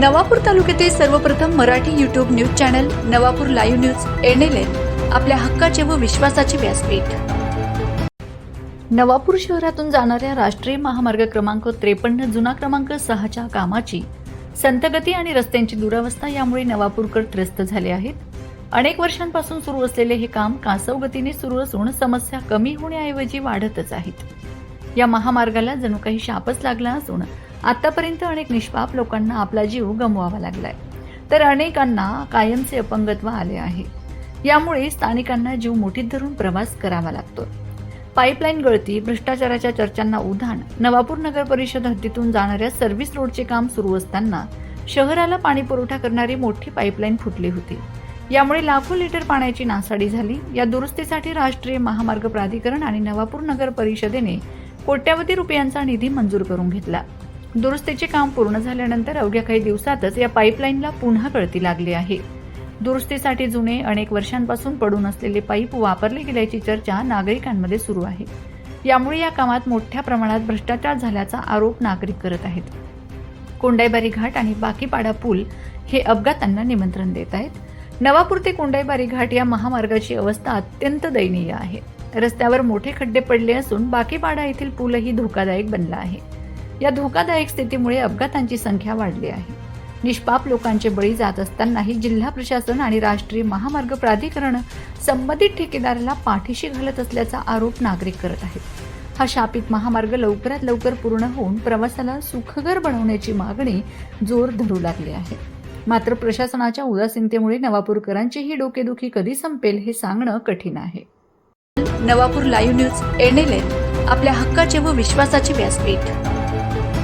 नवापूर तालुक्यातील सर्वप्रथम Marathi YouTube news channel Navapur live news NLN आपल्या हक्काचे व विश्वासाचे व्यासपीठ. नवापूर शहरातून जाणाऱ्या राष्ट्रीय महामार्ग क्रमांक त्रेपन्न जुना क्रमांक सहाच्या कामाची संतगती आणि रस्त्यांची दुरावस्था यामुळे नवापूरकर त्रस्त झाले आहेत. अनेक वर्षांपासून सुरू असलेले हे काम कासव गतीने सुरू असून समस्या कमी होण्याऐवजी वाढतच आहेत. या महामार्गाला जणू काही शापच लागला असून आतापर्यंत अनेक निष्पाप लोकांना आपला जीव गमवावा लागलाय. तर अनेकांना कायमचे अपंगत्व आले आहे. यामुळे स्थानिकांना जीव मुठीत धरून प्रवास करावा लागतो. पाईपलाईन गळती भ्रष्टाचाराच्या चर्चांना उधाण नवापूर नगर परिषद हद्दीतून जाणाऱ्या सर्व्हिस रोडचे काम सुरू असताना शहराला पाणी पुरवठा करणारी मोठी पाईपलाईन फुटली होती. यामुळे लाखो लिटर पाण्याची नासाडी झाली. या दुरुस्तीसाठी राष्ट्रीय महामार्ग प्राधिकरण आणि नवापूर नगर परिषदेने कोट्यावधी रुपयांचा निधी मंजूर करून घेतला. दुरुस्तीचे काम पूर्ण झाल्यानंतर अवघ्या काही दिवसातच या पाईपलाईनला पुन्हा गळती लागली आहे. दुरुस्तीसाठी जुने अनेक वर्षांपासून पडून असलेले पाईप वापरले गेल्याची चर्चा नागरिकांमध्ये सुरू आहे. यामुळे या कामात मोठ्या प्रमाणात भ्रष्टाचार झाल्याचा आरोप नागरिक करत आहेत. कोंडाईबारी घाट आणि बाकीपाडा पूल हे अपघातांना निमंत्रण देत आहेत. नवापूर ते कोंडाईबारी घाट या महामार्गाची अवस्था अत्यंत दयनीय आहे. रस्त्यावर मोठे खड्डे पडले असून बाकीपाडा येथील पूलही धोकादायक बनला आहे. या धोकादायक स्थितीमुळे अपघातांची संख्या वाढली आहे. निष्पाप लोकांचे बळी जात असतानाही जिल्हा प्रशासन आणि राष्ट्रीय महामार्ग प्राधिकरण संबंधित ठेकेदाराला पाठीशी घालत असल्याचा आरोप नागरिक करत आहेत. हा शापित महामार्ग लवकरात लवकर पूर्ण होऊन प्रवासाला सुखकर बनवण्याची मागणी जोर धरू लागली आहे. मात्र प्रशासनाच्या उदासीनतेमुळे नवापूरकरांची ही डोकेदुखी कधी संपेल हे सांगणं कठीण आहे. नवापूर लाईव्ह न्यूज एनएलएन आपल्या हक्काचे व विश्वासाचे व्यासपीठ.